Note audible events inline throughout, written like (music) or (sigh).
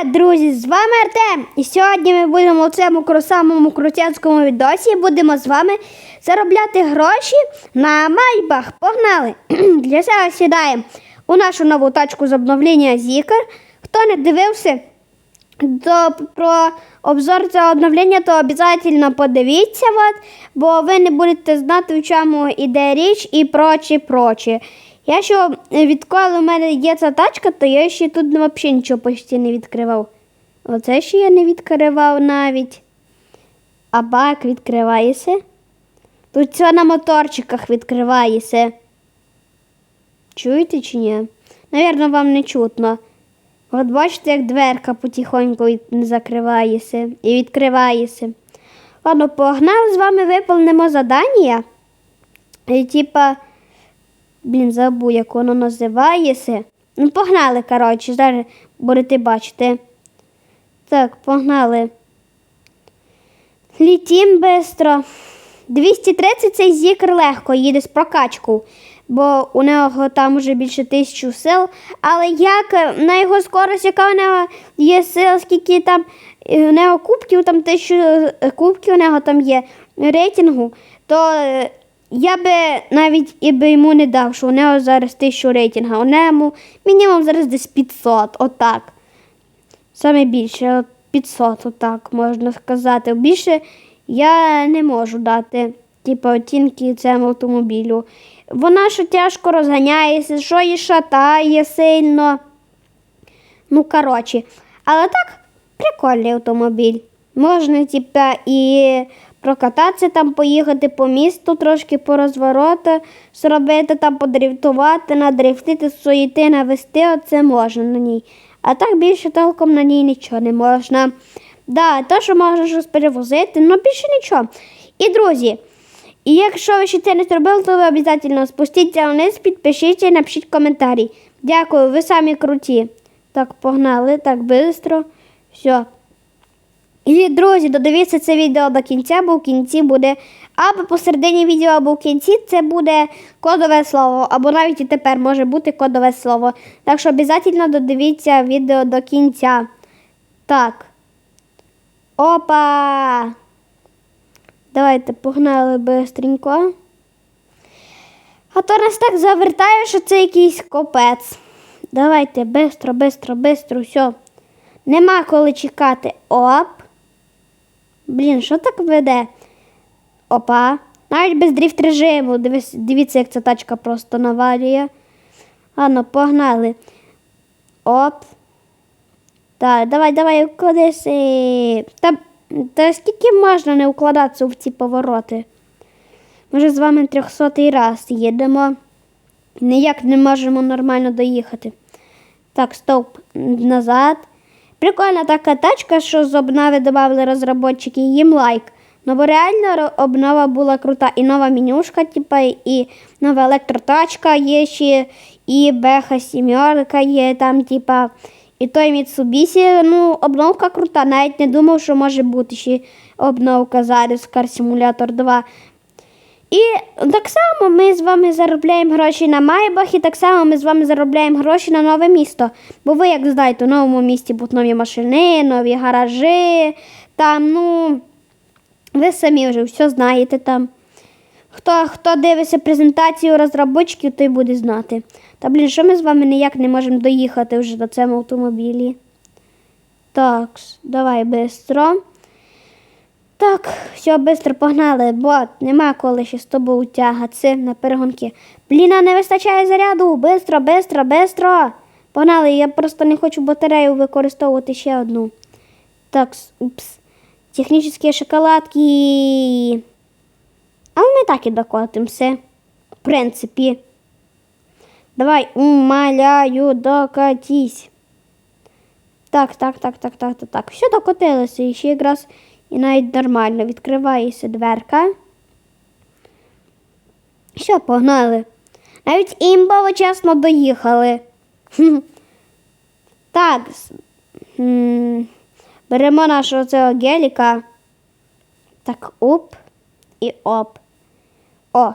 Привіт, друзі! З вами Артем. І сьогодні ми будемо у цьому самому крутянському відосі будемо з вами заробляти гроші на майбах. Погнали! (clears throat) Для цього сідаємо у нашу нову тачку з обновлення Zikr. Хто не дивився до, про обзор цього обновлення, то обов'язково подивіться, от, бо ви не будете знати, в чому іде річ і прочі, прочі. Я що е, відколи в мене є ця тачка, то я ще тут взагалі нічого почти не відкривав. Оце ще я не відкривав навіть. А бак відкривається. Тут все на моторчиках відкривається. Чуєте чи ні? Навірно, вам не чутно. От бачите, як дверка потихоньку від- закривається і відкривається. Ладно, погнали з вами виповнимо задання. І, типа, блін, забув, як воно називається. Ну, погнали, коротше, зараз будете бачити. Так, погнали. Літім бистро. 230 цей зікр легко їде з прокачку, бо у нього там вже більше тисячу сил. Але як е, на його скорость, яка у нього є сил, скільки там е, у нього кубків, там тисячу е, кубків у нього там є рейтингу, то я би навіть і би йому не дав, що у нього зараз тисячу рейтинга. У ньому мінімум зараз десь 500, отак. Саме більше, 500, отак можна сказати. Більше я не можу дати, типу, оцінки цьому автомобілю. Вона що тяжко розганяється, що її шатає сильно. Ну, коротше. Але так, прикольний автомобіль. Можна, типа, і прокататися там, поїхати по місту, трошки по розвороти, зробити там, подрифтувати, надрифтити, суєти, навести, оце можна на ній. А так більше толком на ній нічого не можна. Да, то, що можна щось перевозити, але більше нічого. І друзі, і якщо ви ще це не зробили, то ви обов'язково спустіться вниз, підпишіться і напишіть коментарі. Дякую, ви самі круті. Так, погнали, так швидко. Все. І, друзі, додивіться це відео до кінця, бо в кінці буде або посередині відео, або в кінці це буде кодове слово, або навіть і тепер може бути кодове слово. Так що обов'язково додивіться відео до кінця. Так. Опа! Давайте погнали бистренько. А то нас так завертає, що це якийсь копець. Давайте, бистро, бистро, бистро, все. Нема коли чекати. Оп. Блін, що так веде? Опа. Навіть без дріфт режиму. Дивись, дивіться, як ця тачка просто навалює. Ладно, погнали. Оп. Так, давай, давай, кудись. Та, та скільки можна не укладатися в ці повороти? Ми вже з вами трьохсотий раз їдемо. Ніяк не можемо нормально доїхати. Так, стоп, назад. Прикольна така тачка, що з обнови додали розробники, їм лайк. Ну, бо реально обнова була крута. І нова менюшка, типа, і нова електротачка є ще, і Беха сімерка є там, типа, і той Mitsubishi, ну, обновка крута. Навіть не думав, що може бути ще обновка зараз Car Simulator 2. І так само ми з вами заробляємо гроші на майбах, і так само ми з вами заробляємо гроші на нове місто. Бо ви, як знаєте, у новому місті будуть нові машини, нові гаражі. Там, ну, ви самі вже все знаєте там. Хто, хто дивиться презентацію розробників, той буде знати. Та блін, що ми з вами ніяк не можемо доїхати вже до цьому автомобілі. Так, давай швидко. Так, все, швидко погнали, бо нема коли ще з тобою тягатися на перегонки. Блін, а не вистачає заряду. Бистро, бистро, бистро. Погнали, я просто не хочу батарею використовувати ще одну. Так, упс. Технічні шоколадки. Але ми так і докотимося. В принципі. Давай, умоляю, докатись. Так, так, так, так, так, так, так. Все докотилося. І ще якраз і навіть нормально відкривається дверка. Все, погнали. Навіть імбово чесно доїхали. Так. Беремо нашого цього геліка. Так, оп і оп. О,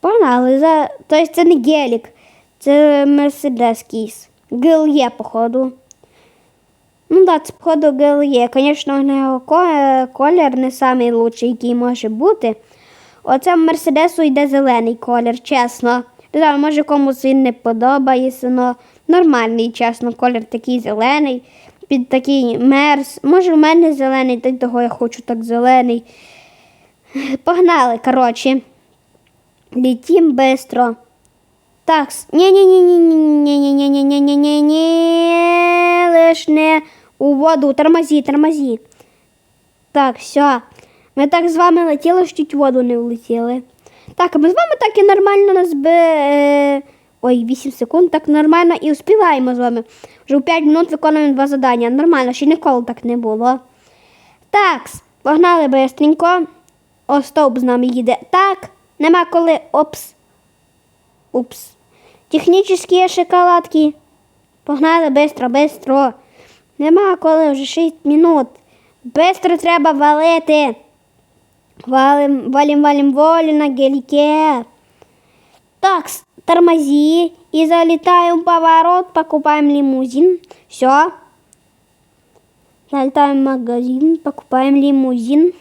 погнали. За... Тобто це не гелік, це мерседес кейс. Гел є, походу. Ну так, це походу GLE. Звісно, його е, колір не самий лучший, який може бути. Оце в Мерседесу йде зелений колір, чесно. Не знаю, може комусь він не подобається, але нормальний, чесно, колір такий зелений, під такий мерз. Може, в мене зелений, та й того я хочу так зелений. Погнали, коротше. Летім бистро. Так, ні-ні-ні-ні-ні-ні-ні-ні-ні-ні-ні, лиш не у воду, тормозі, тормозі. Так, все. Ми так з вами летіли, що чуть в воду не влетіли. Так, а ми з вами так і нормально нас би. е, Ой, 8 секунд, так нормально і успіваємо з вами. Вже у 5 минут виконуємо два завдання. Нормально, ще ніколи так не було. Так, погнали бистренько. О, стовп з нами їде. Так, нема коли. Опс. Упс. Технічні шоколадки. Погнали бистро, бистро. Нема коли вже 6 минут. Бистро треба валити. Валим, валим, валим волю на гелике. Так, тормози. И залетаем поворот, покупаем лимузин. Все. Залетаем в магазин, покупаем лимузин.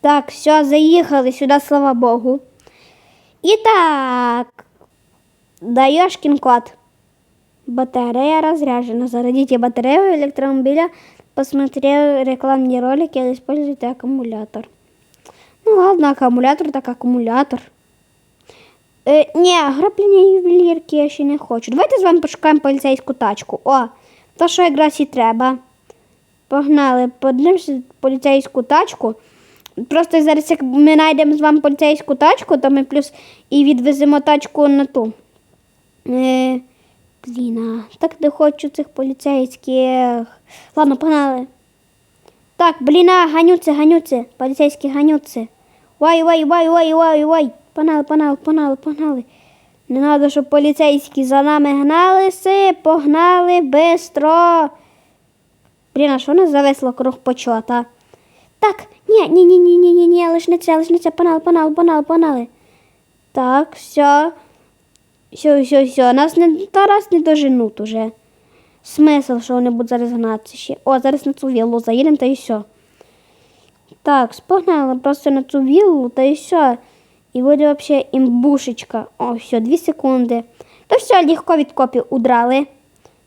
Так, все, заехали сюда, слава богу. Итак, даешь код. Батарея разряжена. Зарядите батарею электромобиля, посмотрев рекламные ролики или используйте аккумулятор. Ну ладно, акумулятор так акумулятор. Е, ні, граблення ювелірки я ще не хочу. Давайте з вами пошукаємо поліцейську тачку. О, то що якраз і треба. Погнали, подивимося поліцейську тачку. Просто зараз, як ми знайдемо з вами поліцейську тачку, то ми плюс і відвеземо тачку на ту. Е, блін, а так не хочу цих поліцейських. Ладно, погнали. Так, блін, а, ганюці, ганюці, поліцейські ганюці. Вай, вай, вай, вай, вай, вай. Погнали, погнали, погнали, погнали. Не треба, щоб поліцейські за нами гналися. Погнали бистро. Блін, що нас завесло круг почота? Так, ні, ні, ні, ні, ні, ні, ні, лиш не це, лиш не це, погнали, погнали, погнали, погнали. Так, все. Все, все, все. Нас не Тарас не доженуть уже. Смисл, що вони будуть зараз гнатися ще. О, зараз на цю віллу заїдемо та і все. Так, спогнали просто на цю віллу та і все. І буде взагалі імбушечка. О, все, дві секунди. То все, легко від копів удрали.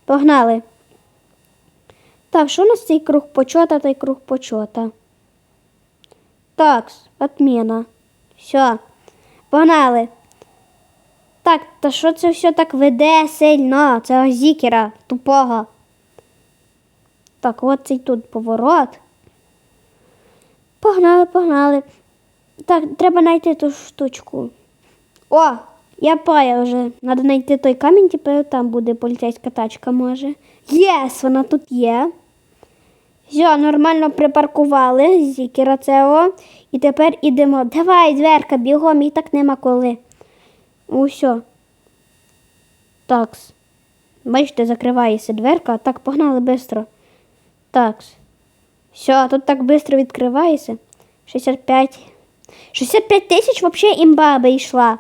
Погнали. Так, що у нас цей круг почота та круг почота? Так, отмена. Все. Погнали. Так, та що це все так веде сильно? Це зікера тупого. Так, от цей тут поворот. Погнали, погнали. Так, треба знайти ту штучку. О, я пая вже. Треба знайти той камінь, тепер там буде поліцейська тачка, може. Єс, вона тут є. Все, нормально припаркували зікера цього. І тепер ідемо. Давай, дверка, бігом, і так нема коли. Усьо. Такс. Бачите, закривається дверка. Так, погнали швидко. Такс. Все, тут так швидко відкривається. 65. 65 тисяч взагалі імба йшла.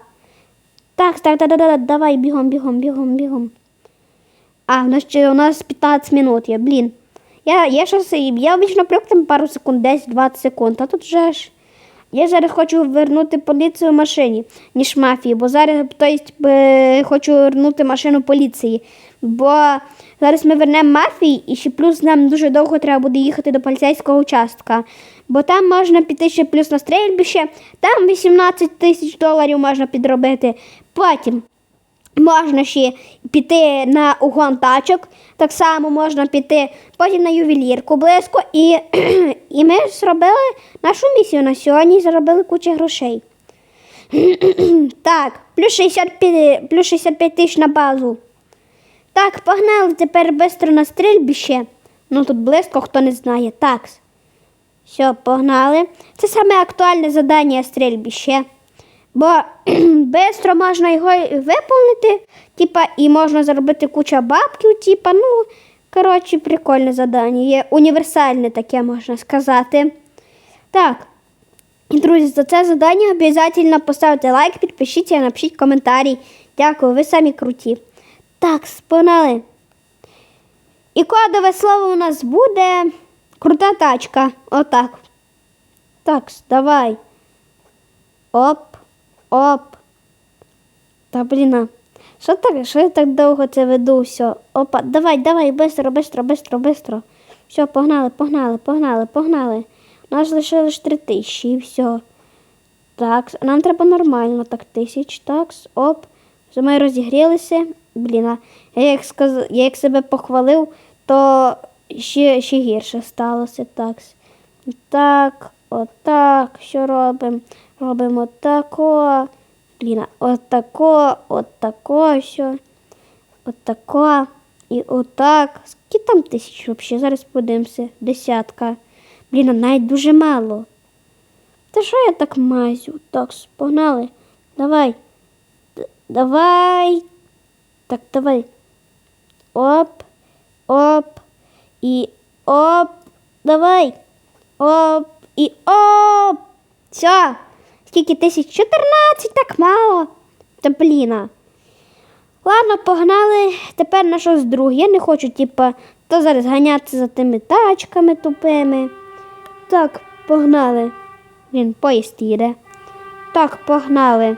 Так, так, так, так, так, давай, бігом, бігом, бігом, бігом. А, у нас, ще- у нас 15 минут є, блін. Я, я щас, я обично привик там пару секунд, 10-20 секунд, а тут вже ж. Я зараз хочу вернути поліцію машині, ніж мафії, бо зараз тобто, е, хочу вернути машину поліції. Бо зараз ми вернемо мафії і ще плюс нам дуже довго треба буде їхати до поліцейського участка. Бо там можна піти ще плюс на стрільбище, там 18 тисяч доларів можна підробити. Потім Можна ще піти на угон тачок, так само можна піти потім на ювелірку близько. І, (clears throat) і ми зробили нашу місію на сьогодні і заробили кучу грошей. (clears throat) так, плюс 65, плюс 65 тисяч на базу. Так, погнали тепер швидко на стрільбище. Ну тут близько, хто не знає. Так. Все, погнали. Це саме актуальне завдання стрільбище. Бо (clears throat) швидко можна його і виповнити, типа, і можна заробити кучу бабків, типа, ну, коротше, прикольне завдання. Є універсальне таке, можна сказати. Так. І, друзі, за це завдання обов'язково поставте лайк, підпишіться, напишіть коментарі. Дякую, ви самі круті. Так, спинали. І кодове слово у нас буде крута тачка. Отак. Так, давай. Оп, оп. Та блін. Що так, що я так довго це веду? Все. Опа, давай, давай, бистро, бистро, бистро, бистро. Все, погнали, погнали, погнали, погнали. У нас лишилось три тисячі і все. Так, нам треба нормально, так, тисяч, так, оп. Вже ми розігрілися. Блін, а я як, сказ... я як себе похвалив, то ще, ще гірше сталося. Так, так, отак, що робимо? Робимо отако. Блін, отако, отако, що. Отако. І отак. Скільки там тисяч взагалі? Зараз подивимося. Десятка. Блін, навіть дуже мало. Та що я так мазю? Так, погнали. Давай. Д- Давай. Так, давай. Оп. Оп. І оп. Давай. Оп. І оп. Все. Скільки тисяч? 14, так мало. Та бліна. Ладно, погнали. Тепер на щось друге. Я не хочу, типа, то зараз ганятися за тими тачками тупими. Так, погнали. Він поїзд їде. Так, погнали.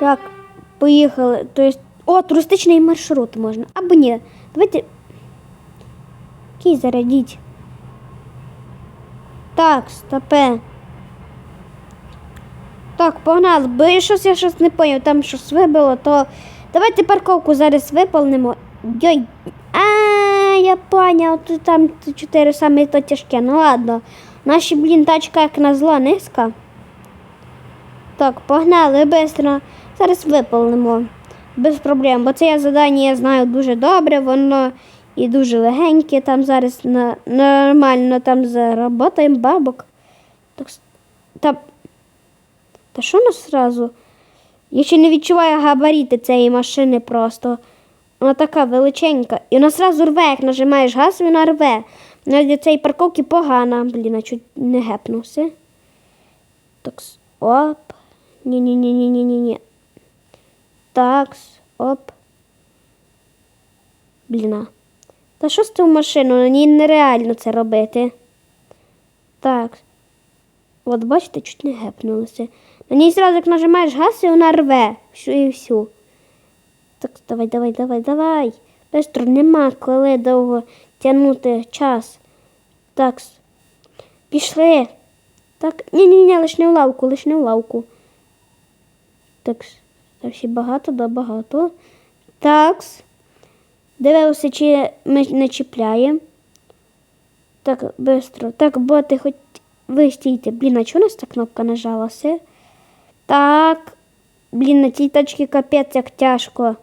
Так, поїхали. Тобто, о, туристичний маршрут можна. Або ні. Давайте. Який зарядіть. Так, стопе. Так, погнали, бо я щось я щось не поняв, там щось вибило, то давайте парковку зараз виповнимо. Йой. А, я поняв, тут там чотири саме то тяжке. Ну ладно. Наші, блін, тачка як на зло низька. Так, погнали швидко. Зараз виповнимо. Без проблем. Бо це я задання я знаю дуже добре, воно і дуже легеньке. Там зараз на, нормально там заработаємо бабок. Так, та, та що нас зразу? Я ще не відчуваю габаріти цієї машини просто. Вона така величенька. І вона зразу рве, як нажимаєш газ, вона рве. Навіть для цієї парковки погана. Блін, я чуть не гепнувся. Такс. Оп. Ні-ні-ні-ні-ні-ні. Такс. Оп. Бліна. Та що з ту машину? На ній нереально це робити. Так. От бачите, чуть не гепнулося. На ній зразу як нажимаєш газ, і вона рве. Всю і всю. Так, давай, давай, давай, давай. Бистро, нема коли довго тягнути час. Так. Пішли. Так. Ні-ні-ні, лиш не в лавку, лиш не в лавку. Так. Та багато, да багато. Такс. Дивилися, чи ми не чіпляємо. Так, бистро. Так, боти, хоч ви стійте. Блін, а чого у нас та кнопка нажалася? Так. Блін, на цій тачці капець як тяжко.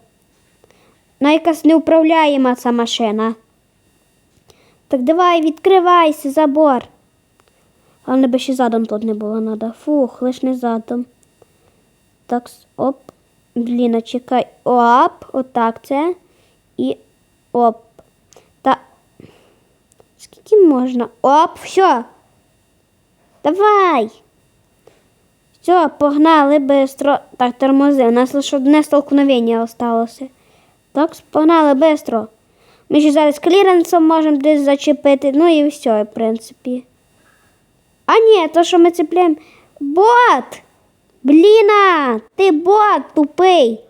На якась неуправляєма ця машина. Так давай, відкривайся, забор. Але би ще задом тут не було надо. Фух, лиш не задом. Так, оп. Блін, чекай. Оп, отак це. І оп. Та. Скільки можна? Оп, все. Давай. Все, погнали бистро. Так, тормози. У нас лише одне столкновення осталося. Так, погнали бистро. Ми ще зараз кліренсом можемо десь зачепити. Ну і все, в принципі. А ні, то що ми цепляємо. Бот! Бліна! Ти бот тупий.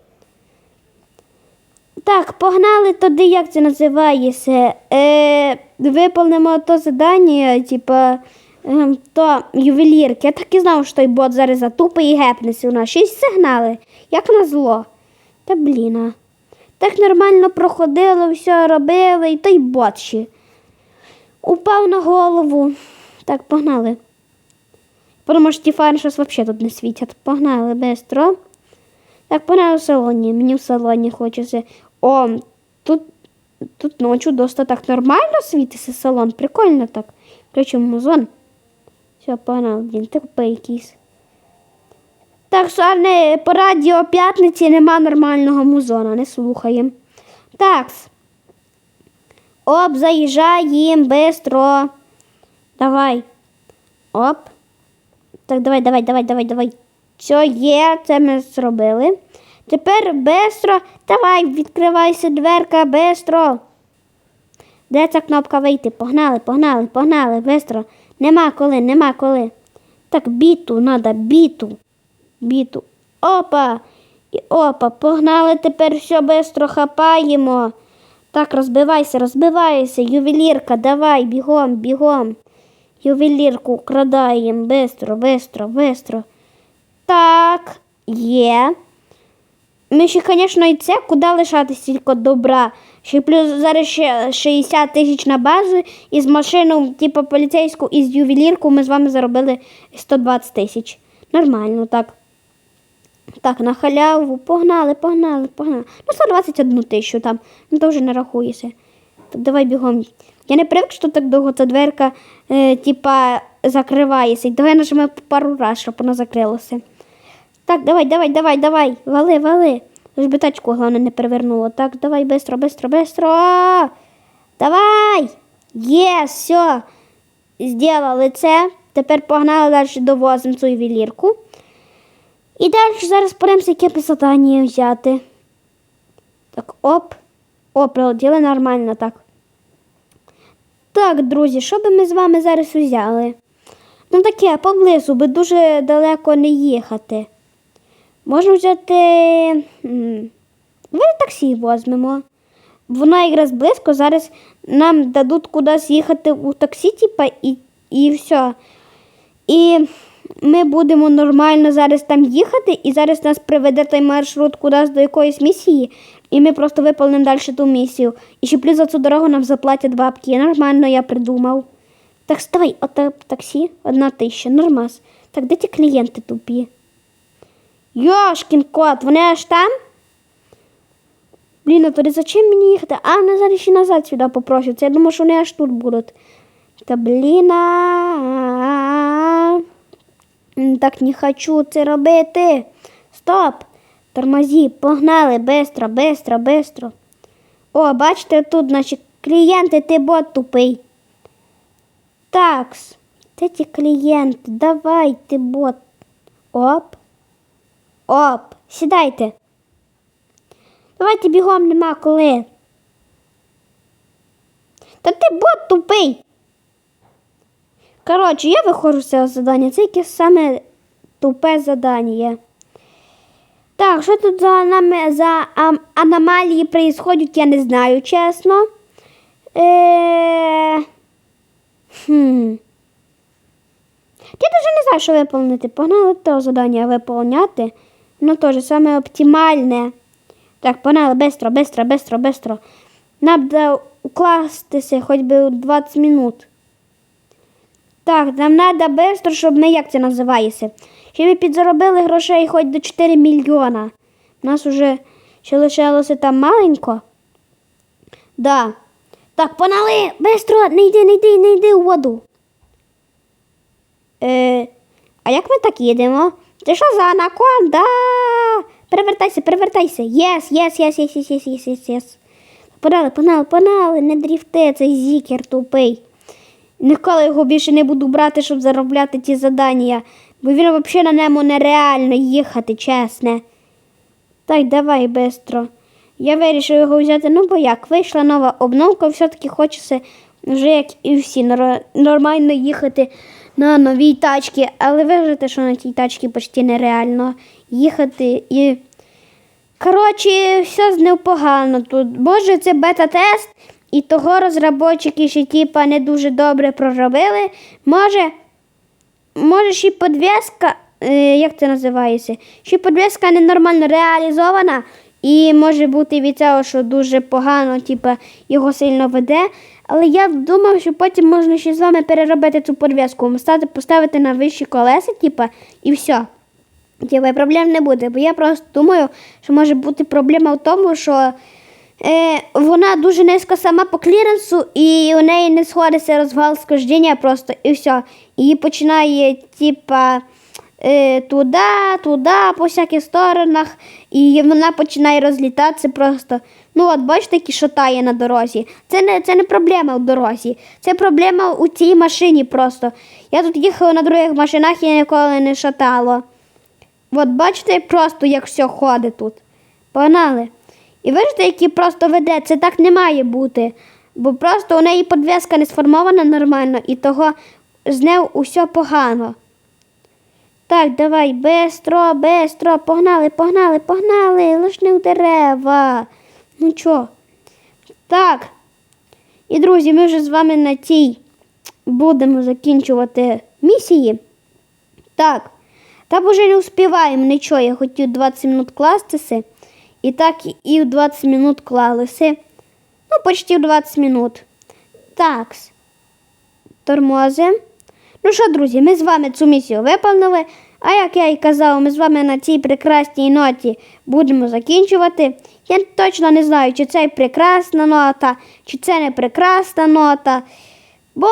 Так, погнали туди, як це називається. Е, виповнимо то задання, типа, ем, то ювелірки. Я так і знав, що той бот зараз затупить і гепнеться у нас. Шість сигнали, як на зло. Та бліна. Так нормально проходило, все робили, і той бот ще. Упав на голову. Так, погнали. Тому що ті фари щось взагалі тут не світять. Погнали бистро. Так, погнали в салоні. Мені в салоні хочеться. О, тут, тут ночі досить так нормально світиться салон. Прикольно так. Включимо музон. Все, погнали, блін, ти якийсь. Так, що не, по радіо п'ятниці нема нормального музона, не слухаємо. Так. Оп, заїжджаємо бистро. Давай. Оп. Так, давай, давай, давай, давай, давай. Все є, це ми зробили. Тепер бистро. Давай, відкривайся дверка, бистро. Де ця кнопка вийти? Погнали, погнали, погнали, бистро. Нема коли, нема коли. Так, біту надо, біту. Біту. Опа! І опа, погнали тепер все бистро хапаємо. Так, розбивайся, розбивайся, ювелірка, давай, бігом, бігом. Ювелірку крадаємо, бистро, бистро, бистро. Так, є. Ми ще, звісно, і це куди лишати стільки добра. Ще плюс зараз ще 60 тисяч на базу, і з машину, типу поліцейську, і з ювелірку ми з вами заробили 120 тисяч. Нормально, так. Так, на халяву, погнали, погнали, погнали. Ну, 121 тисячу там, ну то вже не рахується. Так, давай бігом. Я не привик, що так довго ця дверка, е, типа, закривається. Давай нажмемо пару раз, щоб вона закрилася. Так, давай, давай, давай, давай. Вали, вали. Лиш би тачку, головне, не перевернуло. Так, давай, бистро, бистро, бистро. Давай! Є, все. Сделали це. Тепер погнали далі довозимо цю ювелірку. І далі зараз подивимося, яке задання взяти. Так, оп. О, прилетіли нормально так. Так, друзі, що би ми з вами зараз взяли? Ну таке, поблизу, би дуже далеко не їхати. Можна взяти. м, Давай таксі візьмемо. Воно якраз близько, зараз нам дадуть кудись їхати у таксі, типа, і, і все. І ми будемо нормально зараз там їхати, і зараз нас приведе той маршрут кудись до якоїсь місії, і ми просто виповнимо далі ту місію. І ще плюс за цю дорогу нам заплатять бабки. Нормально я придумав. Так ставай, ото таксі, одна тисяча, нормас. Так, де ті клієнти тупі? Йошкін кот, вони аж там? Блін, а тоді зачем мені їхати? А, вони зараз ще назад сюди попросяться. Я думаю, що вони аж тут будуть. Та блін. Так не хочу це робити. Стоп. Тормозі, погнали, бистро, бистро, бистро. О, бачите, тут наші клієнти, ти бот тупий. Такс. Де ті клієнти? Давай, ти бот. Оп. Оп. Сідайте. Давайте бігом нема коли. Та ти бот тупий. Коротше, я виходжу з цього задання. Це якесь саме тупе задання. Так, що тут за, анам... за ам... аномалії происходять, я не знаю, чесно. Е... Хм. Я навіть не знаю, що виповнити. Погнали то завдання виповняти. Воно теж саме оптимальне. Так, погнали, бистро, бистро, бистро. Нам треба укластися хоч би у 20 минут. Так, нам треба бистро, щоб ми як це називається. Щоб ми підзаробили грошей хоч до 4 мільйона. У нас уже ще лишилося там маленько. Да. Так, погнали, бистро, не йди, не йди, не йди у воду. Е, а як ми так їдемо? Це що за анаконда? Перевертайся, перевертайся. Єс, єс, єс, єс, єс, єс, єс, єс, єс. Погнали, погнали, погнали, не дріфти, цей зікер тупий. Ніколи його більше не буду брати, щоб заробляти ті задання, бо він взагалі на ньому нереально їхати, чесне. Так, давай бистро. Я вирішив його взяти, ну бо як, вийшла нова обновка, все-таки хочеться вже, як і всі, нормально їхати на новій тачці, але вижити, що на тій тачці почти нереально їхати і. Коротше, все з ним тут. Може, це бета-тест, і того розробники ще типа не дуже добре проробили. Може, може ще подвеска, е, як це називається? Ще подвеска ненормально реалізована, і може бути від цього, що дуже погано, типа, його сильно веде. Але я думав, що потім можна ще з вами переробити цю стати, поставити на вищі колеса, типа, і все. Типа, проблем не буде. Бо я просто думаю, що може бути проблема в тому, що е, вона дуже низько сама по кліренсу, і у неї не сходиться розвал схождення просто і все. Її починає, типа, е, туди, туди, по всяких сторонах, і вона починає розлітатися просто. Ну, от бачите, які шатає на дорозі. Це не, це не проблема в дорозі. Це проблема у цій машині просто. Я тут їхала на других машинах і ніколи не шатало. От бачите, просто як все ходить тут. Погнали. І бачите, який просто веде, це так не має бути. бо просто у неї подвеска не сформована нормально і того з нею усе погано. Так, давай, бистро, бистро, погнали, погнали, погнали, лиш в дерева. Ну чо? Так. І друзі, ми вже з вами на цій будемо закінчувати місії. Так. Та вже не успіваємо нічого. Я хотів 20 минут кластися. І так і в 20 минут клалися. Ну, почти в 20 минут. Так. Тормозимо. Ну що, друзі, ми з вами цю місію виповнили. А як я і казав, ми з вами на цій прекрасній ноті будемо закінчувати. Я точно не знаю, чи це прекрасна нота, чи це не прекрасна нота. Бо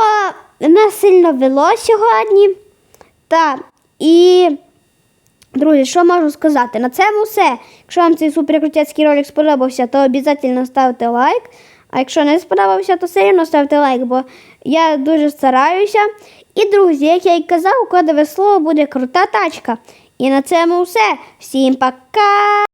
нас сильно вело сьогодні. Так, і, друзі, що можу сказати? На цьому все. Якщо вам цей суперкрутецький ролик сподобався, то обов'язково ставте лайк. А якщо не сподобався, то все одно ставте лайк, бо я дуже стараюся. І, друзі, як я й казав, кодове слово буде крута тачка. І на цьому все. Всім пока!